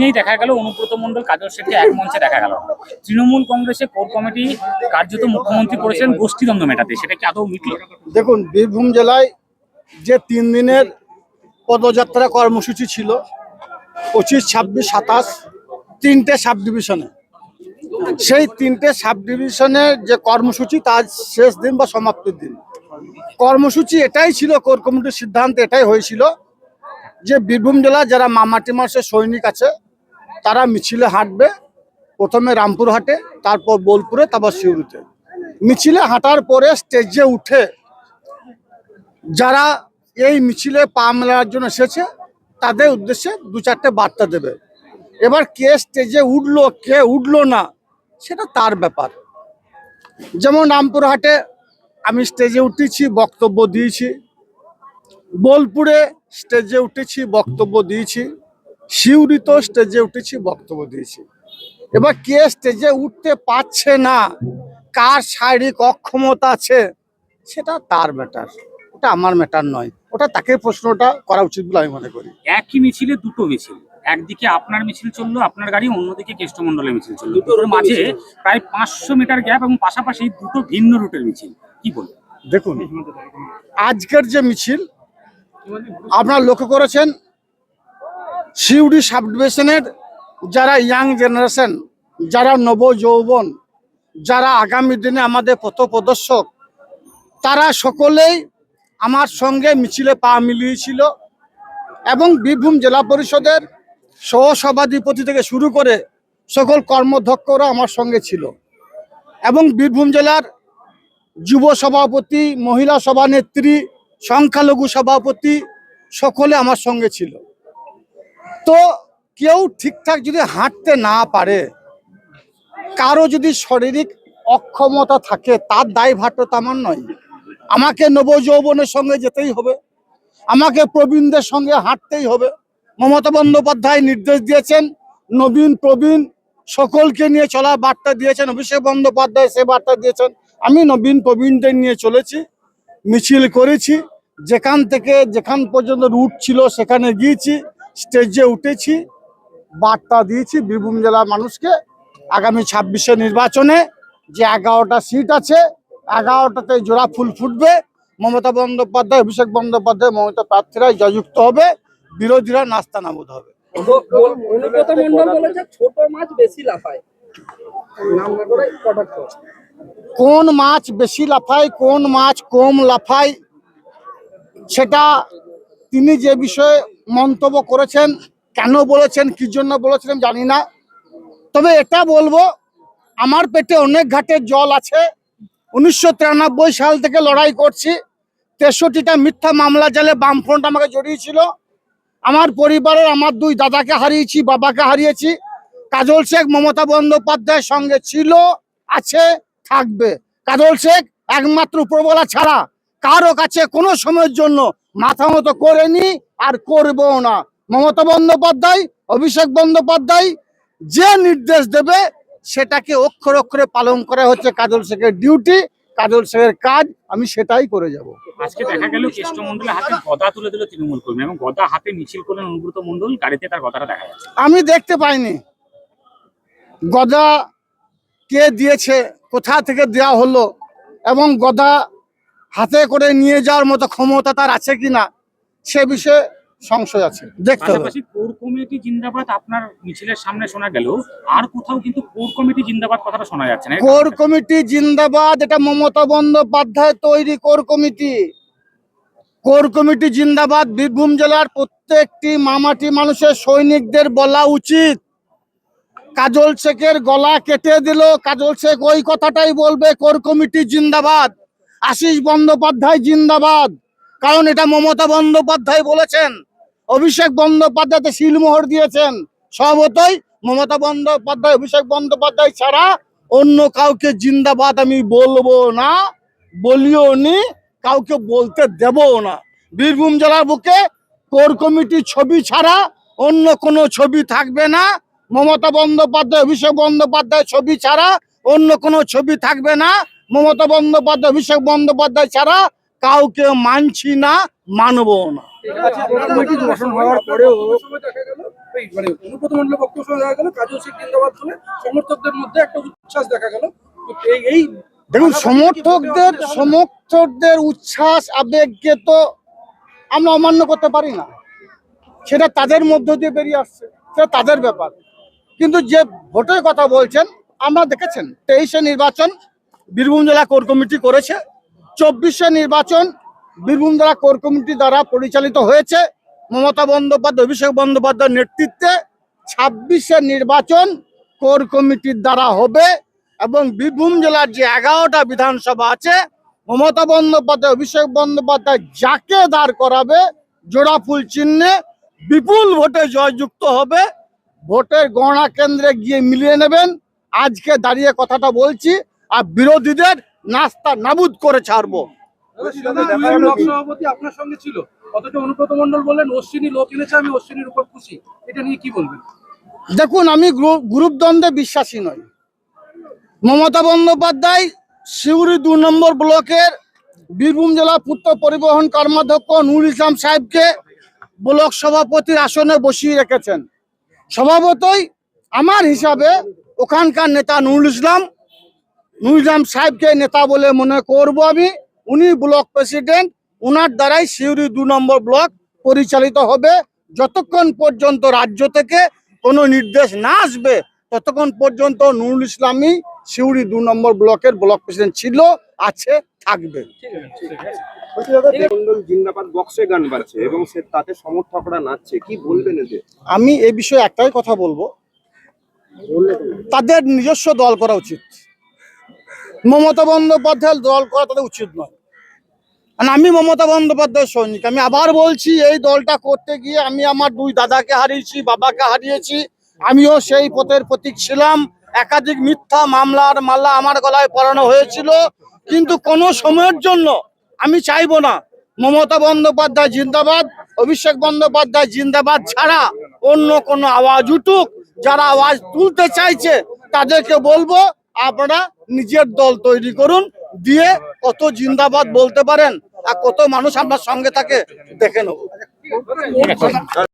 নেই দেখা গেল, অনুব্রত মন্ডল কাজল শেখকে এক মঞ্চে দেখা গেল। তৃণমূল কংগ্রেসে কোর কমিটি কার্যত মুখ্যমন্ত্রী করেছেন গোষ্ঠীদ্বন্দ্ব মেটাতে, সেটা কি আদৌ মিটল? দেখুন, বীরভূম জেলায় যে তিন দিনের পদযাত্রা কর্মসূচি ছিল, পঁচিশ, ছাব্বিশ, সাতাশ, তিনটে সাব ডিভিশনে সেই তিনটে সাব ডিভিশনের যে কর্মসূচি তার শেষ দিন বা সমাপ্তির দিন। কর্মসূচি এটাই ছিল, কোর কমিটির সিদ্ধান্ত এটাই হয়েছিল যে বীরভূম জেলার যারা মামাটি মাসের সৈনিক আছে তারা মিছিলে হাঁটবে, প্রথমে রামপুরহাটে তারপর বোলপুরে, তারপর সিউড়িতে। মিছিলে হাঁটার পরে স্টেজে উঠে যারা এই মিছিলে পা মেলার জন্য এসেছে, তাদের উদ্দেশ্যে দু চারটে বার্তা দেবে। এবার কে স্টেজে উঠল, কে উঠল না, সেটা তার ব্যাপার। যেমন রামপুরহাটে আমি স্টেজে উঠেছি, বক্তব্য দিয়েছি। বোলপুরে স্টেজে উঠেছি, বক্তব্য দিয়েছি। সিউড়িতেও স্টেজে উঠেছি বক্তব্য দিয়েছি। এবার কে স্টেজে উঠতে পারছে না? কার শারীরিক অক্ষমতা আছে? সেটা তার ম্যাটার ওটা আমার ম্যাটার নয়। ওটা তাকে প্রশ্নটা করা উচিত বলে আমি মনে করি। একই মিছিলে দুটো মিছিল। একদিকে আপনার মিছিল চলল আপনার গাড়ি অন্যদিকে কেষ্টমন্ডলের মিছিল চলল। দুটোর মাঝে প্রায় পাঁচশো মিটার গ্যাপ এবং পাশাপাশি দুটো ভিন্ন রুটের মিছিল। কি বলব? দেখুন আজকের যে মিছিল আপনারা লক্ষ্য করেছেন সিউড়ি সাব ডিভিশনের যারা ইয়াং জেনারেশন, যারা নব যৌবন যারা আগামী দিনে আমাদের পথপ্রদর্শক, তারা সকলেই আমার সঙ্গে মিছিলে পা মিলিয়েছিল এবং বীরভূম জেলা পরিষদের সহসভাধিপতি থেকে শুরু করে সকল কর্মধ্যক্ষরা আমার সঙ্গে ছিল এবং বীরভূম জেলার যুব সভাপতি, মহিলা সভানেত্রী, সংখ্যালঘু সভাপতি সকলে আমার সঙ্গে ছিল। তো কেউ ঠিকঠাক যদি হাঁটতে না পারে, কারও যদি শারীরিক অক্ষমতা থাকে, তার দায়ভারটা তো আমার নয়। আমাকে নবযৌবনের সঙ্গে যেতেই হবে। আমাকে প্রবীণদের সঙ্গে হাঁটতেই হবে। মমতা বন্দ্যোপাধ্যায় নির্দেশ দিয়েছেন, নবীন প্রবীণ সকলকে নিয়ে চলার বার্তা দিয়েছেন, অভিষেক বন্দ্যোপাধ্যায় সে বার্তা দিয়েছেন। আমি নবীন প্রবীণদের নিয়ে চলেছি, মিছিল করেছি। যেখান থেকে, যেখান পর্যন্ত রুট ছিল, সেখানে গিয়েছি। স্টেজে উঠেছি বার্তা দিয়েছি বীরভূম জেলার মানুষকে আগামী ছাব্বিশে নির্বাচনে যে এগারোটা সিট আছে এগারোটাতে জোড়া ফুল ফুটবে। মমতা বন্দ্যোপাধ্যায় অভিষেক বন্দ্যোপাধ্যায় মমতা প্রার্থীরাই জয়যুক্ত হবে বিরোধীরা নাস্তা নাবুদ হবে। ছোট মাছ বেশি লাফায়। কোন মাছ বেশি লাফায় কোন মাছ কম লাফায় সেটা তিনি যে বিষয়ে মন্তব্য করেছেন, কেন বলেছেন, কি জন্য বলেছেন আমি জানি না। তবে এটা বলব, আমার পেটে অনেক ঘাটের জল আছে। উনিশশো তিরানব্বই সাল থেকে লড়াই করছি। তেষট্টিটা মিথ্যা মামলা জালে বামফ্রন্ট আমাকে জড়িয়েছিল। আমার পরিবারের আমার দুই দাদাকে হারিয়েছি, বাবাকে হারিয়েছি। কাজল শেখ, মমতা বন্দ্যোপাধ্যায়ের সঙ্গে ছিল, আছে, থাকবে। কাজল শেখ একমাত্র উপরবেলা ছাড়া কারও কাছে কোনো সময়ের জন্য মাথা মতো করেনি আর করবেও না। মমতা বন্দ্যোপাধ্যায় অভিষেক বন্দ্যোপাধ্যায় যে নির্দেশ দেবে সেটাকে অক্ষর অক্ষরে পালন করা হচ্ছে কাজল শেখের ডিউটি কাজল শেখের কাজ আমি সেটাই করে যাব। আজকে দেখা গেল হাতে গদা তুলে দিল তৃণমূল কর্মী এবং গদা হাতে মিছিল করলেন অনুব্রত মন্ডল গাড়িতে তার গদাটা দেখা যাচ্ছে। আমি দেখতে পাইনি। গদা কে দিয়েছে কোথা থেকে দেওয়া হলো এবং গদা হাতে করে নিয়ে যাওয়ার মতো ক্ষমতা তার আছে কিনা সে বিষয়ে সংশয় আছে। দেখতে হবে। কোর কমিটি জিন্দাবাদ আপনার মিছিলের সামনে শোনা গেল আর কোথাও কিন্তু কোর কমিটি জিন্দাবাদ কথাটা শোনা যাচ্ছে না। কোর কমিটি জিন্দাবাদ এটা মমতা বন্দ্যোপাধ্যায় তৈরি কোর কমিটি। কোর কমিটি জিন্দাবাদ বীরভূম জেলার প্রত্যেকটি মামাটি মানুষের সৈনিকদের বলা উচিত। কাজল শেখের গলা কেটে দিল কাজল শেখ ওই কথাটাই বলবে কোর কমিটি জিন্দাবাদ। আশিস বন্দ্যোপাধ্যায় জিন্দাবাদ। কারণ এটা মমতা বন্দ্যোপাধ্যায় বলেছেন। অভিষেক বন্দ্যোপাধ্যায়তে শিলমোহর দিয়েছেন। সবতই মমতা বন্দ্যোপাধ্যায়, অভিষেক বন্দ্যোপাধ্যায় ছাড়া অন্য কাউকে জিন্দাবাদ আমি বলব না, বলিও নি, কাউকে বলতে দেবও না। বীরভূম জেলার বুকে কোর কমিটির ছবি ছাড়া অন্য কোনো ছবি থাকবে না। মমতা বন্দ্যোপাধ্যায়, অভিষেক বন্দ্যোপাধ্যায় ছবি ছাড়া অন্য কোনো ছবি থাকবে না। মমতা বন্দ্যোপাধ্যায় অভিষেক বন্দ্যোপাধ্যায় ছাড়া কাউকে মানছি না মানব না। গঠন হওয়ার পরেও মানে অনুব্রত মন্ডলের বক্তব্য দেখা গেল কাজল শেখ জিন্দাবাদ বলে সমর্থকদের মধ্যে একটা উচ্ছ্বাস দেখা গেল। এই এই দেখুন সমর্থকদের সমর্থকদের উচ্ছ্বাস আবেগকে তো আমরা অমান্য করতে পারি না। সেটা তাদের মধ্য দিয়ে বেরিয়ে আসছে সেটা তাদের ব্যাপার। কিন্তু যে ভোটের কথা বলছেন আমরা দেখেছেন তেইশে নির্বাচন বীরভূম জেলা কোর কমিটি করেছে। চব্বিশে নির্বাচন বীরভূম জেলা কোর কমিটি দ্বারা পরিচালিত হয়েছে। মমতা বন্দ্যোপাধ্যায়, অভিষেক বন্দ্যোপাধ্যায়ের নেতৃত্বে ছাব্বিশে নির্বাচন কোর কমিটির দ্বারা হবে এবং বীরভূম জেলার যে এগারোটা বিধানসভা আছে, মমতা বন্দ্যোপাধ্যায়, অভিষেক বন্দ্যোপাধ্যায় যাকে দাঁড় করাবে, জোড়া ফুল চিহ্নে বিপুল ভোটে জয়যুক্ত হবে, ভোটের গণনা কেন্দ্রে গিয়ে মিলিয়ে নেবেন। আজকে দাঁড়িয়ে কথাটা বলছি আর বিরোধীদের নাস্তা নাবুদ করে ছাড়বো। দুই ব্লক সভাপতি আপনার সঙ্গে ছিল। অথচ অনুব্রত মন্ডল বললেন অশ্বিনী লোক এনেছে আমি অশ্বিনীর উপর খুশি। এটা নিয়ে কি বলবেন? দেখুন আমি গ্রুপ দ্বন্দ্বে বিশ্বাসী নই। মমতা বন্দ্যোপাধ্যায় সিউড়ি দু নম্বর ব্লকের বীরভূম জেলা পূর্ত পরিবহন কর্মাধ্যক্ষ নুর ইসলাম সাহেবকে ব্লক সভাপতির আসনে বসিয়ে রেখেছেন। স্বভাবতই আমার হিসাবে ওখানকার নেতা নুরুল ইসলাম ইসলাম সাহেবকে নেতা বলে মনে করব আমি। উনি ব্লক প্রেসিডেন্ট উনার দ্বারাই সিউড়ি দু নম্বর ব্লক পরিচালিত হবে। যতক্ষণ পর্যন্ত রাজ্য থেকে কোনো নির্দেশ না আসবে ততক্ষণ পর্যন্ত নুরুল ইসলামই সিউড়ি দু নম্বর ব্লকের ব্লক প্রেসিডেন্ট ছিল আছে থাকবে। মন্ডল জিন্দাবাদ বক্সে গান বাজছে এবং সে তাতে সমর্থকরা নাচছে কি বলবেন এতে আমি এ বিষয়ে একটাই কথা বলব। তাদের নিজস্ব দল করা উচিত। মমতা বন্দ্যোপাধ্যায়ের দল করা তাদের উচিত নয়। আর আমি মমতা বন্দ্যোপাধ্যায়ের সৈনিক। আমি আবার বলছি, এই দলটা করতে গিয়ে আমি আমার দুই দাদাকে হারিয়েছি, বাবাকে হারিয়েছি, আমিও সেই পথের প্রতীক ছিলাম। একাধিক মিথ্যা মামলার মাল্লা আমার গলায় পড়ানো হয়েছিল। কিন্তু কোনো সময়ের জন্য আমি চাইব না, মমতা বন্দ্যোপাধ্যায় জিন্দাবাদ, অভিষেক বন্দ্যোপাধ্যায় জিন্দাবাদ ছাড়া অন্য কোনো আওয়াজ উঠুক। যারা আওয়াজ তুলতে চাইছে, তাদেরকে বলব আপনারা নিজের দল তৈরি করুন, দিয়ে কত জিন্দাবাদ বলতে পারেন আর কত মানুষ আপনার সঙ্গে থাকে, দেখে নেব।